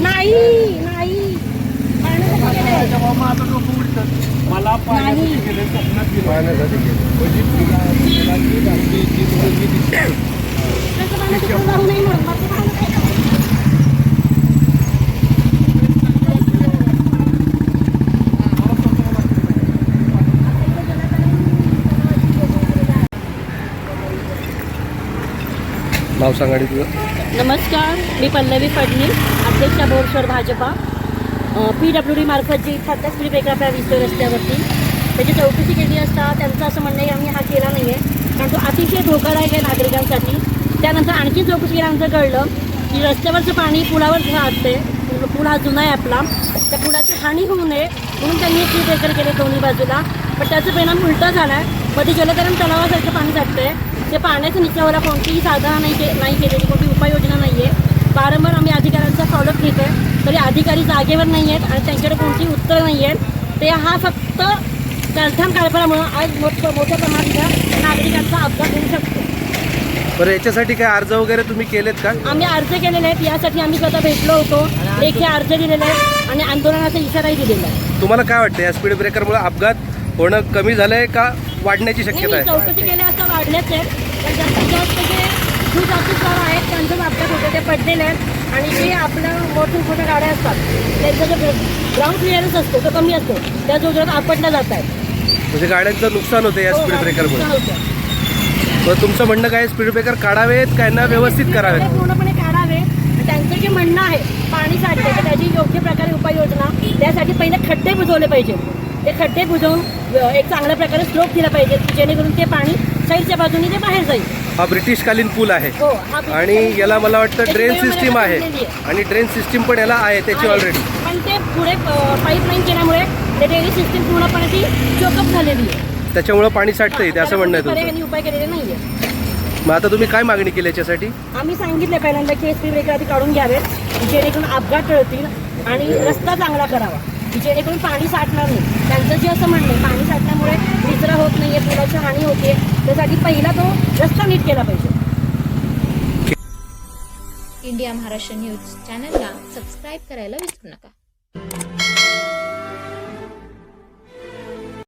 नाही नाही. मला पाण्यासाठी केलं स्वप्नात पाण्यासाठी केलं नाव सांगा आणि तुझं. नमस्कार मी पल्लवी फडणीस अध्यक्षा Bhoreshwar Bhajpa. P W D मार्फत जी फक्त स्त्री बेकाप्या विसतो रस्त्यावरती. त्याची चौकशी केली असता त्यांचं असं म्हणणं आहे आम्ही हा केला नाही आहे कारण तो अतिशय धोकादायक आहे नागरिकांसाठी. त्यानंतर आणखी चौकशी केल्यानंतर कळलं की रस्त्यावरचं पाणी पुलावर असते पूल हा जुना आहे आपला. त्या पुलाची हानी होऊ नये म्हणून त्यांनी स्त्री ब्रेकर केले दोन्ही बाजूला. पण त्याचा परिणाम उलटा झाला आहे मध्ये जलतरण तलावासारखं पाणी साठतंय. ते पाण्याच्या निचरावर कोणतीही साधना नाही के नाही केलेली कोणती उपाययोजना नाही आहे वारंवार आम्ही अधिकाऱ्यांचा फॉलोअप घेतो आहे तरी अधिकारी जागेवर नाही आहेत आणि त्यांच्याकडे कोणतीही उत्तरं नाही आहेत ते हा फक्त गलथान कारभारामुळं आज मोठं मोठ्या प्रमाणात नागरिकांचा अपघात होऊ शकतो. बरं याच्यासाठी काय अर्ज वगैरे तुम्ही केलेत का? आम्ही अर्ज केलेले आहेत यासाठी आम्ही स्वतः भेटलो होतो लेखी अर्ज दिलेले आहेत आणि आंदोलनाचा इशाराही दिलेला आहे. तुम्हाला काय वाटतं या स्पीड ब्रेकरमुळे अपघात होणं कमी झालंय का वाढण्याची शक्यता आहे? चौकशी केल्या असता वाढलेच आहेत पण जास्तीत जास्त जे दुचाकीस्वार आहेत त्यांचंच अपघात होते ते पडलेले आहेत. आणि जे आपल्या मोठ्या मोठ्या गाड्या असतात त्यांचा जो ग्राउंड क्लिअरन्स असतो तो कमी असतो. त्या जोरात आपटल्या जात आहेत. म्हणजे गाड्यांचं नुकसान होतं या हो, स्पीड ब्रेकरमुळे नुकसान होतं. मग तुमचं म्हणणं काय स्पीड ब्रेकर काढावेत का यांना व्यवस्थित करावेत? पूर्णपणे काढावे त्यांचं जे म्हणणं आहे पाणी साठते तर त्याची योग्य प्रकारे उपाययोजना त्यासाठी पहिले खड्डे बुजवले पाहिजे. ते खड्डे बुजवून एक चांगल्या प्रकारे स्लोप दिला पाहिजे की जेणेकरून ते पाणी साईडच्या बाजूने ते बाहेर जाईल. हा ब्रिटिशकालीन पूल आहे. हो हा आणि याला मला वाटतं ड्रेन सिस्टीम आहे. आणि ड्रेन सिस्टीम पण याला आहे त्याची आहे. ऑलरेडी पण ते पुढे पाईपलाईन केल्यामुळे ते ड्रेनेज सिस्टीम पूर्णपणे ती चोकअप झालेली आहे. त्याच्यामुळं पाणी साठतं इथे असं म्हणणं आहे तुमचं. पर्यायी उपाय केलेले नाहीये. मग आता तुम्ही काय मागणी केली याच्यासाठी? आम्ही सांगितले पहिल्यांदा की एस पी ब्रेकर आधी काढून घ्यावेत जेणेकरून अपघात टळतील आणि रस्ता चांगला करावा. जेणेकरून पाणी साठणार नाही. त्यांचं जे असं म्हणणं आहे पाणी साठल्यामुळे निचरा होत नाहीये पुलाची हानी होते त्यासाठी पहिला तो रस्ता नीट केला पाहिजे. इंडिया महाराष्ट्र न्यूज चॅनलला सबस्क्राईब करायला विसरू नका.